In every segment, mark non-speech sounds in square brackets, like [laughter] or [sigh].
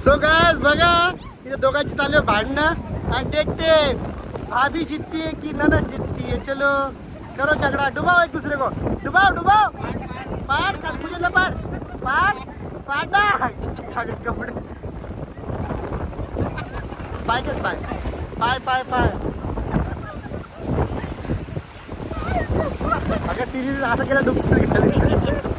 So guys बघा तिथे दोघांची चालू भांडणं. आणि देखते भाभी जितती है की ननन जितती है चलो करो झगड़ा. डुबाओ एक दुसरे को. डुबाओ डुबाओ पाड खाल मुझे पाड. पाड पाडा. अगं कपडे. पाय कर पाय. पाय पाय पाय. अगं तिने असं केलं डुबत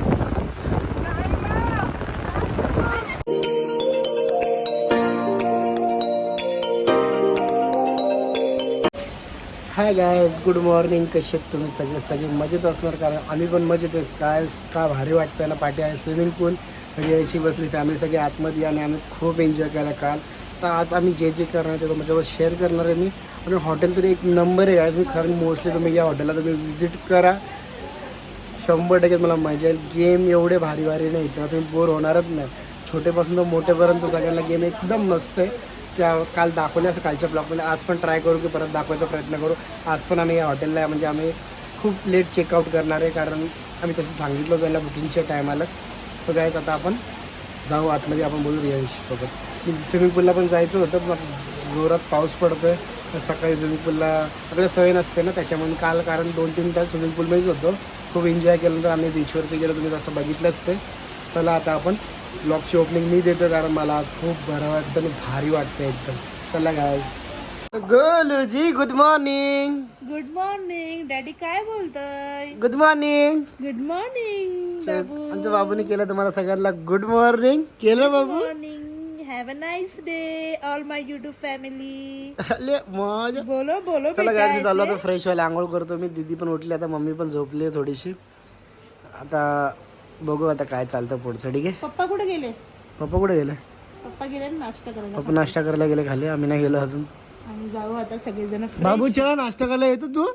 हाय गायज गुड मॉर्निंग कसे आहेत तुम्ही सगळे? सगळे मजेत असणार? कारण आम्ही पण मजेत आहेत. काय का भारी वाटतं ना? पाठी आहे स्विमिंग पूल घरी अशी बसली फॅमिली सगळी आतमध्ये आणि आम्ही खूप एन्जॉय केला काल. तर आज आम्ही जे जे करणार आहे ते तुमच्यासोबत शेअर करणार आहे मी. आणि हॉटेल तरी एक नंबर आहे गायज मी खरं मोस्टली तुम्ही या हॉटेलला तुम्ही विजिट करा. शंभर टक्के मला मजा येईल. गेम एवढे भारी भारी नाही तर तुम्ही बोर होणारच नाही. छोटेपासून तर मोठेपर्यंत सगळ्यांना गेम एकदम मस्त आहे. त्या काल दाखवले असं कालच्या ब्लॉगमध्ये. आज पण ट्राय करू की परत दाखवायचा प्रयत्न करू. आज पण आम्ही या हॉटेलला आहे म्हणजे आम्ही खूप लेट चेकआउट करणार आहे कारण आम्ही तसं सांगितलं त्याला बुकिंगच्या टायमाला सो गायच आता आपण जाऊ आतमध्ये आपण बोलू रियांशीसोबत मी स्विमिंग पूलला पण जायचं होतं मग जोरात पाऊस पडतो आहे सकाळी स्विमिंग पूलला आपल्याला सवय नसते ना त्याच्यामुळे काल कारण दोन तीन तास स्विमिंग पूलमध्येच होतो. खूप एन्जॉय केलं तर आम्ही बीचवरती गेलो तुम्ही जसं बघितलं असते. चला आता आपण ब्लॉगची ओपनिंग मी देतो कारण मला आज खूप बरं वाटतं आणि भारी वाटतं एकदम. चला guys गोलूजी good morning good morning daddy काय बोलतय? गुड मॉर्निंग गुड मॉर्निंग बाबू. आमच्या बाबूने केलं तुम्हाला सगळ्यांना गुड मॉर्निंग केलं बाबू? Morning have a nice day all my YouTube family अले मजा. बोलो बोलो चला गाडी मी चाललो आता फ्रेश व्हायला. आंघोळ करतो मी. दीदी पण उठली. आता मम्मी पण झोपली थोडीशी. आता बघू आता काय चालतं पुढचं ठीक आहे? पप्पा कुठे गेले? पप्पा कुठे गेले? पप्पा गेले ना नाश्ता करायला. पप्पा नाश्ता करायला गेले खाली आम्ही नाही गेलो अजून. आम्ही जाऊ आता सगळेजण बाबू चला नाश्ता करायला येतो तू?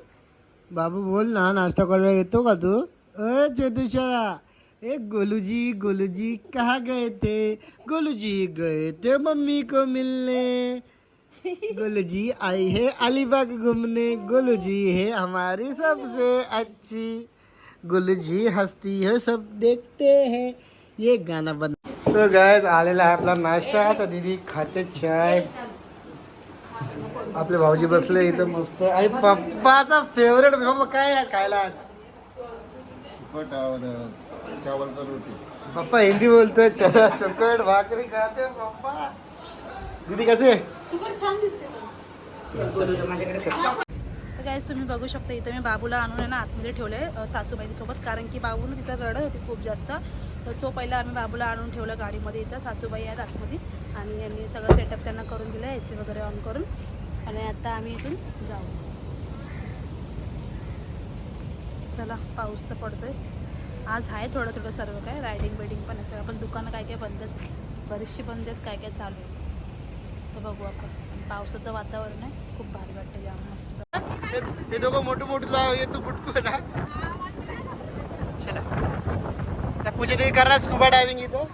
बाबू बोल ना नाश्ता करायला येतो का तू? अ चेतुशा ए गोलूजी गोलूजी कहा गए थे? गोलूजी गए थे मम्मी को मिलने। गोलूजी आई है अलीबाग घूमने। गोलूजी है हमारी सबसे अच्छी। गोलूजी हंसती है सब देखते हैं। ये गाना बन सो गायज आलेला आहे आपला नाश्ता. तर दीदी खाते चाय. आपले भाऊजी बसले इथं मस्त. आणि पप्पाचा फेवरेट बाबा काय आहे खायला? सुकट और रोटी. पप्पा हिंदी बोलतोय. चला सुकट भाकरी खाते पप्पा. दीदी कसे? तर काय तुम्ही बघू शकता इथं मी बाबूला आणून आहे ना आतमध्ये ठेवले सासूबाईंसोबत. कारण की बाबू ना तिथं रडत होती खूप जास्त. तर सो पहिला आम्ही बाबूला आणून ठेवलं गाडीमध्ये इथं सासूबाई आहेत आतमध्ये. आणि यांनी सगळं सेटअप त्यांना करून दिलं ए सी वगैरे ऑन करून. आणि आता आम्ही इथून जाऊ. चला पाऊस तर पडतोय. आज आहे थोडं थोडं सर्व काय रायडिंग बिल्डिंग पण आहे. पण दुकानं काय काय बंदच बरीचशी बंद आहेत काय काय चालू आहे तर बघू आपण. पावसाचं वातावरण आहे खूप भारी वाटतं या मस्त. ते- ते दोघं मोठं मोठं जाव ये तू बुटकू ना। चला। त्या पूजा ते करणार स्कुबा डायव्हिंग इथं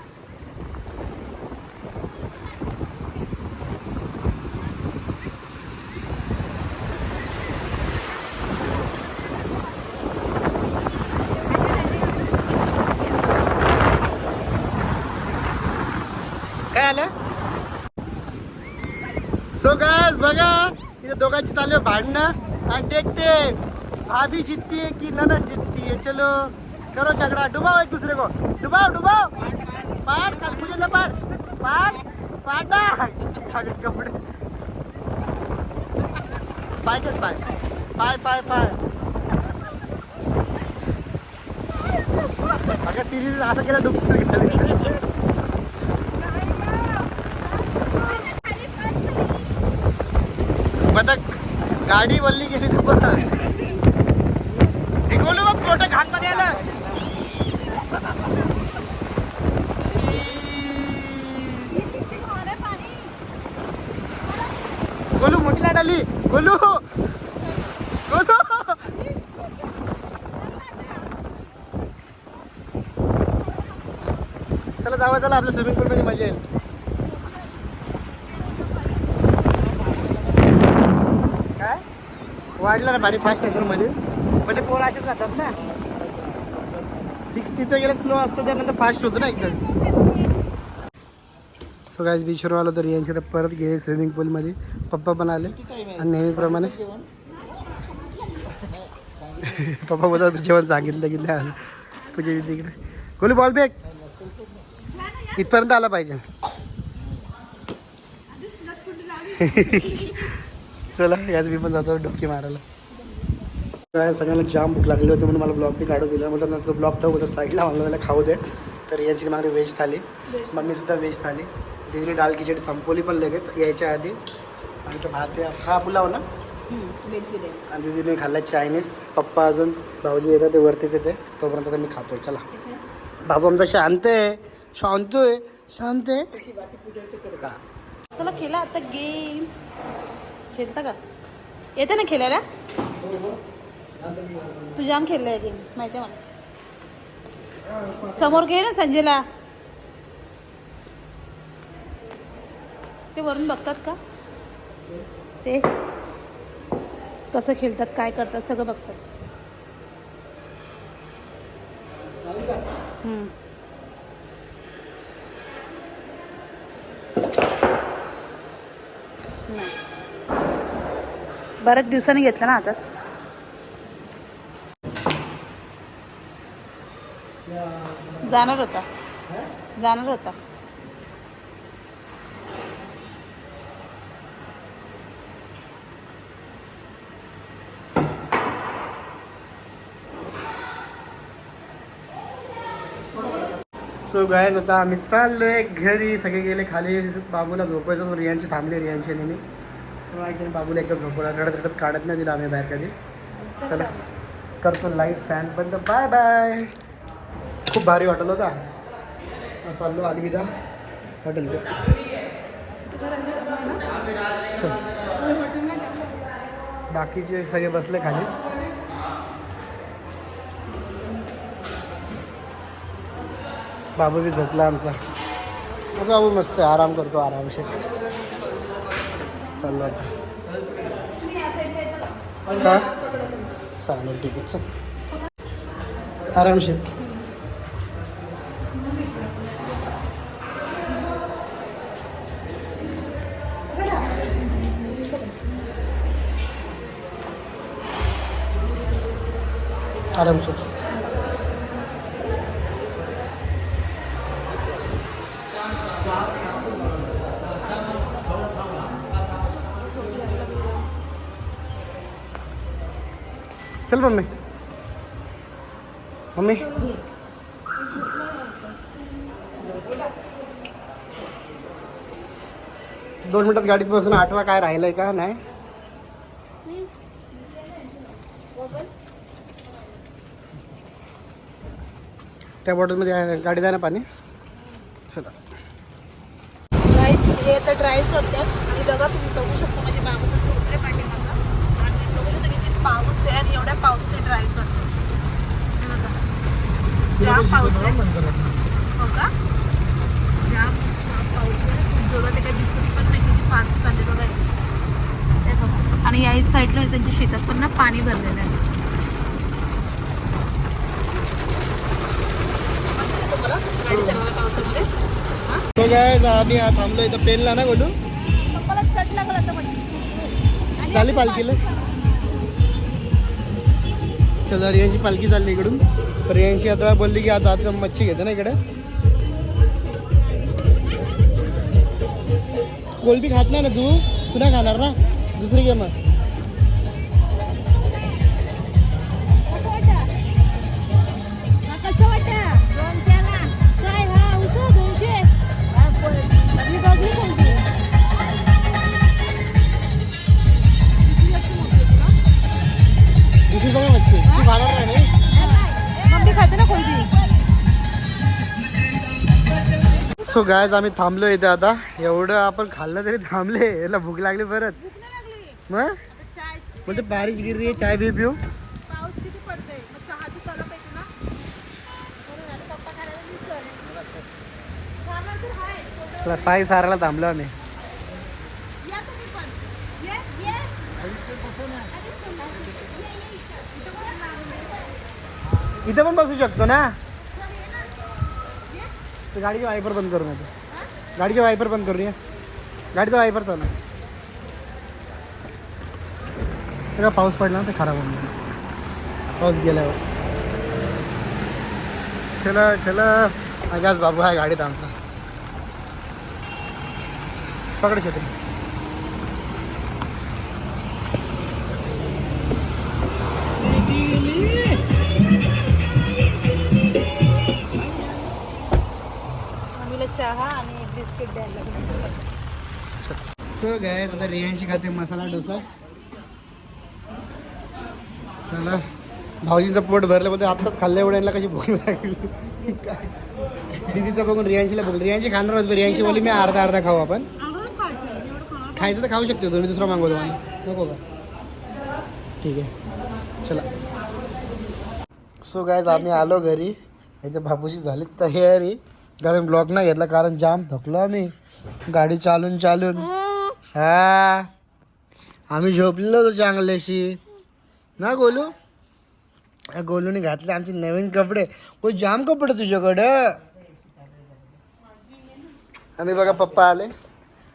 काय आलं सो गॅस बघा। तिथे दोघांची चालू आहे भांडणं आणि देखते. भाभी जितती की ननन जितती है चलो. करो झगड़ा. डुबाव एक दुसरे को. डुबाव डुबाव. पाड खाल मुझे ना पाड पाड पाडा अगं कपडे. पाय पाय. पाय पाय पाय. अगं तिरी असं केलं डुबत गाडी वल्ली गेली तू परत निघोलो बघ मोठं घाण पाणी आलं गोलू मोठी लाट आली. गोलू. गोलू. चला जावा चला आपल्या स्विमिंग पूल मध्ये मजा येईल. वाढलं ना पाणी फास्ट आहे तर मध्ये. ते पोर असेच जातात ना. ति- तिथे गेलं स्लो असतं त्यानंतर फास्ट होतं ना एकदम सो काय बीचवर आलो तर यांच्याकडे परत गेले स्विमिंग पूलमध्ये पप्पा पण आले. आणि नेहमीप्रमाणे [laughs] पप्पा बोलतात जेवण सांगितलं की नाही. आलं पूजा तिकडे. गोली बॉल बॅग इथपर्यंत आला पाहिजे. [laughs] चला याच मी पण जातो डुबकी मारायला. काय सगळ्यांना जाम भूक लागली होती म्हणून मला ब्लॉग बी काढू दिला. म्हणजे नंतर ब्लॉग ठेवू होतं साईडला मला त्याला खाऊ दे. तर यांची मागणी व्हेज थाली. मम्मीसुद्धा व्हेज थाली. दिदीने डाल खिचडी संपवली पण लगेच यायच्या आधी. आणि तो भात हा पुलाव ना? आणि दिदीने खाल्ला चायनीज पप्पा अजून. भाऊजी येतात ते वरतीच येते. तोपर्यंत मी खातोय. चला. बाबू आमचा शांत आहे. शांत आहे. शांत आहे. चला खेळा आता गेम खेळता का? येते ना खेळायला? तू जाम खेळलाय गेम माहिती आहे मला. समोर घे ना संजयला. ते वरून बघतात का? ते. कसं खेळतात काय करतात सगळं बघतात. हम्म. नाही. बऱ्याच दिवसांनी घेतलं ना आता. जाणार होता. जाणार होता. सो गायज आता आम्ही चाललोय घरी. सगळे गेले खाली. बाबूला झोपायचं रियांची थांबली. रियांची नेहमी ऐकून बाबूला एकच झोपवला रडत रडत काढत नाही दिलं आम्ही बाहेर कधी. चला. करतो लाइट फॅन बंद. बाय बाय खूप भारी वाटलं होता. चाललो अलविदा. हॉटेल बाकीचे सगळे बसले खाली. बाबू बी झोपला आमचा. माझा बाबू मस्त आहे आराम करतो आरामशीर. चाललो आता का चालेल ठीक आहे चल आरामशीर आरामशीर चल मम्मी. मम्मी. दोन मिनिटात गाडीत बसून आठवा काय राहिलंय का? नाही? त्या बॉटलमध्ये गाडीत आहे ना पाणी. चला. हे आता ड्राईव्ह करतात. आणि बघा तुम्ही बघू शकता माझे बाबू कसं उतरे पाठीमागं आणि बघू शकता किती पाऊस आहे आणि एवढ्या पावसात ते ड्राईव्ह करतात हे बघा. जाम पाऊस आहे. हो का? जाम जाम पाऊस आहे. खूप जोरात काही दिसत पण नाही. किती फास्ट चालले बघा बघा. आणि या साईडला त्यांच्या शेतात पण ना पाणी भरलेलं आहे. पावसामध्ये आम्ही थांबलो इथं पेनला ना बोलू पप्पाला लागला आता म्हणजे झाली पालखीला? शेजारी रियांची पालखी चालली इकडून. प्रियांशी आता बोलली की आता आता मच्छी घेते ना इकडे. कोलबी खात नाही ना तू? तू नाही खाणार ना? दुसरी घे मग सो गायज आम्ही थांबलो इथे आता. एवढं आपण खाल्लं तरी थांबले. याला भूक लागली परत. मग? म्हणजे बारिश गिरली आहे चाय बी पिऊ. तू साई साराला थांबलो आम्ही. इथे पण बसू शकतो ना? तर गाडीचे वायपर बंद करू नका. गाडीचे वायपर बंद करूया. गाडीचा वायपर चालू सगळा तेव्हा पाऊस पडला ना ते खराब होऊन पाऊस गेल्यावर. चला चला. आगाज बाबू आहे गाडीत आमचा. पकड छत्री चहा आणि बिस्किट द्यायला सो गाय आता रियांशी खाते मसाला डोसा. चला. भाऊजींचं पोट भरलं होतं आत्ताच खाल्ल्या एवढ्यांना कशी भूक लागली? दिदीचं बघून रियांशीला बघून रियांशी खाणार होती रियांशी बोलली मी अर्धा अर्धा खाऊ आपण. खायचं तर खाऊ शकतो तुम्ही दुसरा मागवतो मला नको का ठीक आहे. चला. सो गायज आम्ही आलो घरी. इथे बापूची झाली तयारी. कारण ब्लॉक नाही घेतला कारण जाम थकलो आम्ही. गाडी चालून चालून. हा. आम्ही झोपलेलो होतो चांगल्याशी. ना गोलू? गोलूने घातले आमचे नवीन कपडे. हो जाम कपडे तुझ्याकडं? आणि बघा पप्पा आले.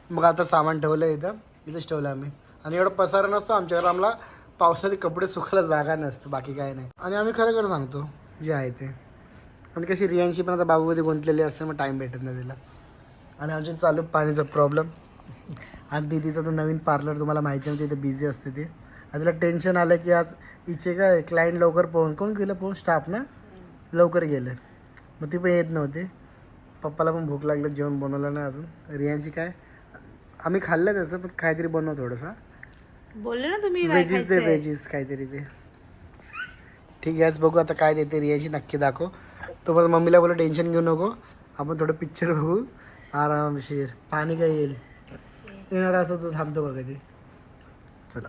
मग आता सामान ठेवलं इथं. इथंच ठेवलं आम्ही. आणि एवढं पसारा नसतो आमच्याकडे आम्हाला पावसाचे कपडे सुखायला जागा नसतं. बाकी काय नाही. आणि आम्ही खरं खरं सांगतो. जे आहे ते. आणि कशी रियांशी पण आता बाबूमध्ये गुंतलेली असते मग टाईम भेटत नाही तिला. आणि आमच्या चालू पाणीचा प्रॉब्लेम आणि दीदीचं तर नवीन पार्लर तुम्हाला माहिती नाही तिथे बिझी असते ती. आणि तिला टेन्शन आलं की आज इचे काय क्लायंट लवकर पोहून कोण गेलं पोहून स्टाफ ना? लवकर गेलं. मग ती पण येत नव्हती. पप्पाला पण भूक लागलं जेवण बनवलं नाही अजून. रियांची काय आम्ही खाल्लं तसं पण काहीतरी बनव थोडंसं. बोलले ना तुम्ही नाही व्हेजीस दे. व्हेजीस काहीतरी ते. ठीक आहे आज बघू आता काय देते रियाची नक्की दाखव. तुम्हाला मम्मीला बोला टेन्शन घेऊ नको आपण थोडं पिक्चर बघू. आरामशीर पाणी काय येईल? येणार असं तर थांबतो का कधी? चला.